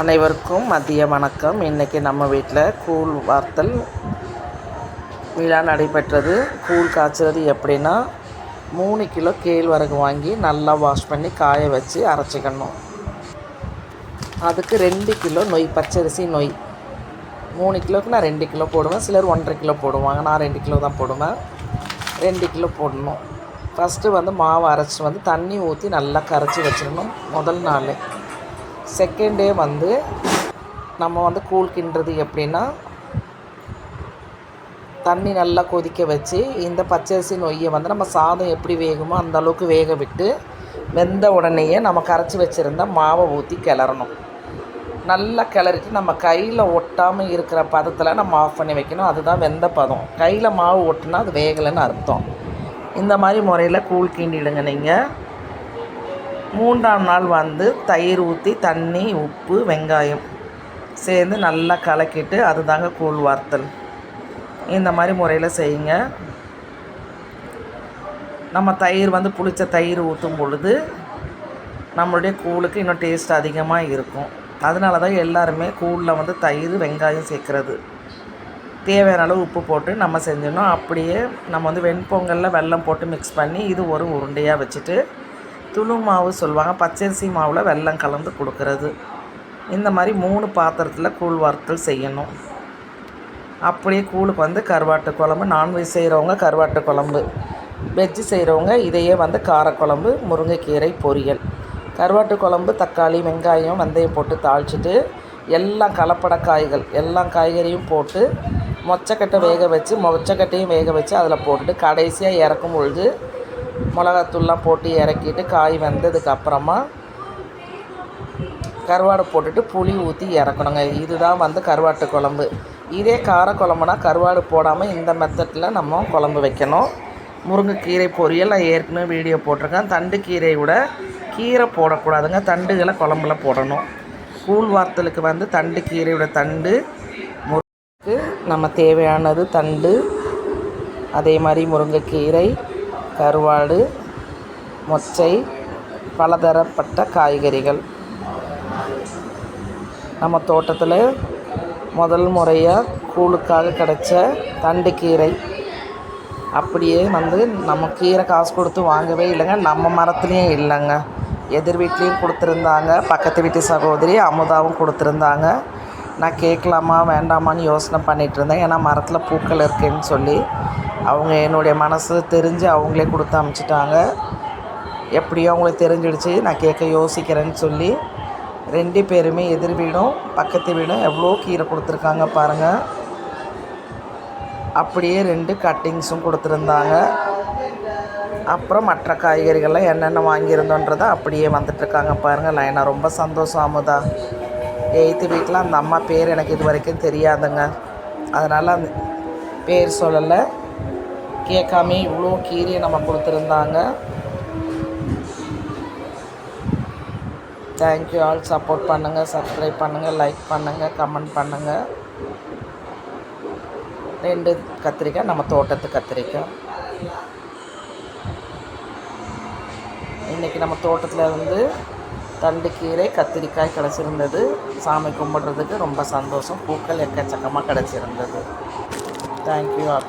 அனைவருக்கும் மதிய வணக்கம். இன்றைக்கி நம்ம வீட்டில் கூழ் வார்த்தல் விழா நடைபெற்றது. கூழ் காய்ச்சறது எப்படின்னா மூணு கிலோ கேழ்வரகு வாங்கி நல்லா வாஷ் பண்ணி காய வச்சு அரைச்சிக்கணும். அதுக்கு ரெண்டு கிலோ நொய் பச்சரிசி நொய். மூணு கிலோவுக்கு நான் ரெண்டு கிலோ போடுவேன். சிலர் ஒன்றரை கிலோ போடுவாங்க. நான் ரெண்டு கிலோ தான் போடுவேன். ரெண்டு கிலோ போடணும். ஃபஸ்ட்டு வந்து மாவு அரைச்சி வந்து தண்ணி ஊற்றி நல்லா கரைச்சி வச்சிடணும். முதல் நாள். செகண்ட் டே வந்து நம்ம வந்து கூழ் கிண்டுறது எப்படின்னா தண்ணி நல்லா கொதிக்க வச்சு இந்த பச்சரிசி நொய்யை வந்து நம்ம சாதம் எப்படி வேகுமோ அந்த அளவுக்கு வேக விட்டு வெந்த உடனேயே நம்ம கரைச்சி வச்சுருந்த மாவை ஊற்றி கிளறணும். நல்லா கிளறிட்டு நம்ம கையில் ஒட்டாமல் இருக்கிற பதத்தில் நம்ம ஆஃப் பண்ணி வைக்கணும். அதுதான் வெந்த பதம். கையில் மாவு ஒட்டுனா அது வேகலைன்னு அர்த்தம். இந்த மாதிரி முறையில் கூழ் கிண்டிடுங்க நீங்கள் மூன்றாம் நாள் வந்து தயிர் ஊற்றி தண்ணி உப்பு வெங்காயம் சேர்ந்து நல்லா கலக்கிட்டு அதுதாங்க கூழ் வார்த்தல் இந்த மாதிரி முறையில் செய்யுங்க. நம்ம தயிர் வந்து புளிச்ச தயிர் ஊற்றும் பொழுது நம்மளுடைய கூழுக்கு இன்னும் டேஸ்ட் அதிகமாக இருக்கும். அதனால தான் எல்லாருமே கூழில் வந்து தயிர் வெங்காயம் சேர்க்குறது. தேவையான அளவு உப்பு போட்டு நம்ம செஞ்சிடணும் அப்படியே நம்ம வந்து வெண்பொங்கலில் வெல்லம் போட்டு மிக்ஸ் பண்ணி இது ஒரு உருண்டையாக வச்சுட்டு துளு மாவு சொல்லுவாங்க பச்சரிசி மாவில் வெல்லம் கலந்து கொடுக்கறது. இந்த மாதிரி மூணு பாத்திரத்தில் கூழ் வறுத்தல் செய்யணும். அப்படியே கூழுக்கு வந்து கருவாட்டு குழம்பு நான்வெஜ் செய்கிறவங்க கருவாட்டு குழம்பு வெஜ்ஜு செய்கிறவங்க இதையே வந்து காரக்குழம்பு முருங்கைக்கீரை பொரியல். கருவாட்டு குழம்பு தக்காளி வெங்காயம் வெந்தயம் போட்டு தாளிச்சிட்டு எல்லாம் கலப்பட காய்கள் எல்லா காய்கறியும் போட்டு மொச்சக்கட்டை வேக வச்சு மொச்சக்கட்டையும் வேக வச்சு அதில் போட்டுட்டு கடைசியாக இறக்கும் பொழுது மிளகாத்தூள்லாம் போட்டு இறக்கிட்டு காய் வந்ததுக்கப்புறமா கருவாடை போட்டுட்டு புளி ஊற்றி இறக்கணுங்க. இதுதான் வந்து கருவாட்டு குழம்பு. இதே கார குழம்புனா கருவாடு போடாமல் இந்த மெத்தடில் நம்ம குழம்பு வைக்கணும். முருங்கைக்கீரை பொரியல் நான் ஏற்கனவே வீடியோ போட்டிருக்கேன். தண்டு கீரையை விட கீரை போடக்கூடாதுங்க. தண்டுகளை குழம்புல போடணும். கூழ் வார்த்தலுக்கு வந்து தண்டு கீரையோட தண்டு முருங்கைக்கு நம்ம தேவையானது தண்டு அதே மாதிரி முருங்கைக்கீரை கருவாடு மொச்சை பலதரப்பட்ட காய்கறிகள். நம்ம தோட்டத்தில் முதல் முறையாக கூழுக்காக கிடைச்ச தண்டுக்கீரை. அப்படியே வந்து நம்ம கீரை காசு கொடுத்து வாங்கவே இல்லைங்க. நம்ம மரத்துலேயும் இல்லைங்க. எதிர் வீட்லேயும் கொடுத்துருந்தாங்க. பக்கத்து வீட்டு சகோதரி அமுதாவும் கொடுத்துருந்தாங்க. நான் கேட்கலாமா வேண்டாமான்னு யோசனை பண்ணிகிட்டு இருந்தேன். ஏன்னா மரத்தில் பூக்கள் இருக்குன்னு சொல்லி. அவங்க என்னுடைய மனசு தெரிஞ்சு அவங்களே கொடுத்து அமுச்சிட்டாங்க. எப்படியோ அவங்களுக்கு தெரிஞ்சிடுச்சு. நான் கேட்க யோசிக்கிறேன்னு சொல்லி ரெண்டு பேருமே எதிர் வீடும் பக்கத்து வீடும் எவ்வளோ கீரை கொடுத்துருக்காங்க பாருங்கள் அப்படியே ரெண்டு கட்டிங்ஸும் கொடுத்துருந்தாங்க. அப்புறம் மற்ற காய்கறிகள்லாம் என்னென்ன வாங்கியிருந்தோன்றதை அப்படியே வந்துட்டுருக்காங்க பாருங்கள் லைனா ரொம்ப சந்தோஷம் அமுதா. எயித்து வீட்டில் அந்த அம்மா பேர் எனக்கு இது வரைக்கும் தெரியாதுங்க. அதனால் அந்த பேர் சொல்லலை. கேட்காம இவ்வளோ கீரையை நம்ம கொடுத்துருந்தாங்க. தேங்க்யூ ஆல் சப்போர்ட் பண்ணுங்கள் சப்ஸ்கிரைப் பண்ணுங்கள் லைக் பண்ணுங்கள் கமெண்ட் பண்ணுங்கள் ரெண்டு கத்திரிக்காய் நம்ம தோட்டத்து கத்திரிக்காய். இன்றைக்கி நம்ம தோட்டத்தில் வந்து தண்டு கீரை கத்திரிக்காய் கிடச்சிருந்தது. சாமி கும்பிட்றதுக்கு ரொம்ப சந்தோஷம். பூக்கள் எக்கச்சக்கமாக கிடச்சிருந்தது. Thank you all